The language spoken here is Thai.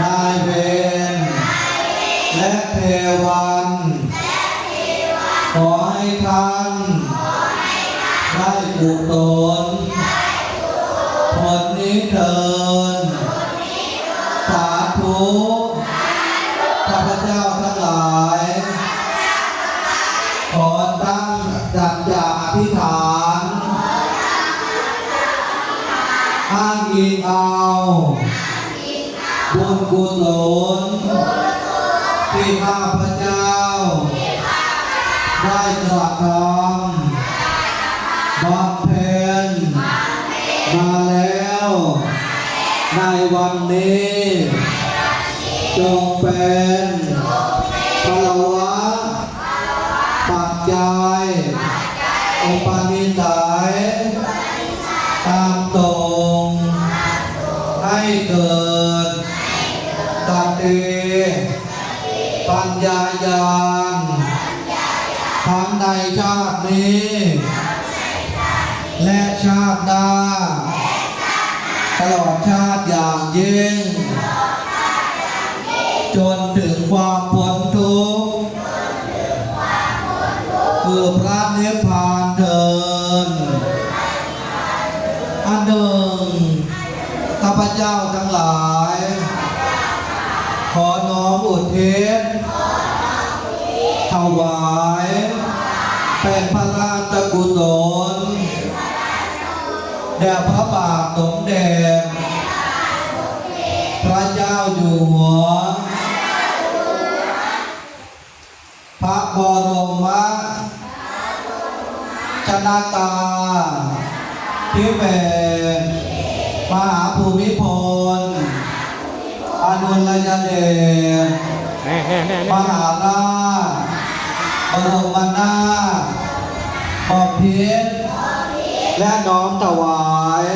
นายเวรและเทวันขอให้ท่านได้กุศลผลนี้เถินสาธุข้าพเจ้าทั้งหลาย ขอตั้งสัจจะอธิษฐานอ้างอิงเอา บุญกุศลที่ข้าพเจ้า ได้กระทำบำเพ็ญมาแล้ว ในวันนี้ จงเป็นพลวะปัจจัยอุปนิสัยตามตรงให้เกิด สติปัญญาญาณทั้งในชาตินี้ และชาติหน้าตลอดชาติอย่างยิ่ง จนถึงความพ้นทุกข์คือพระนิพพานเถินอันหนึ่งข้าพเจ้าทั้งหลาย ขอน้อมอุทิศถวายเป็นพระราชกุศลแด่พระบาทสมเด็จพระเจ้าอยู่หัว พระบรมชนาตาพิเบศมหาภูมิพล อดุลยเดชมหาราชบรมนาถบพิตรและน้อมถวาย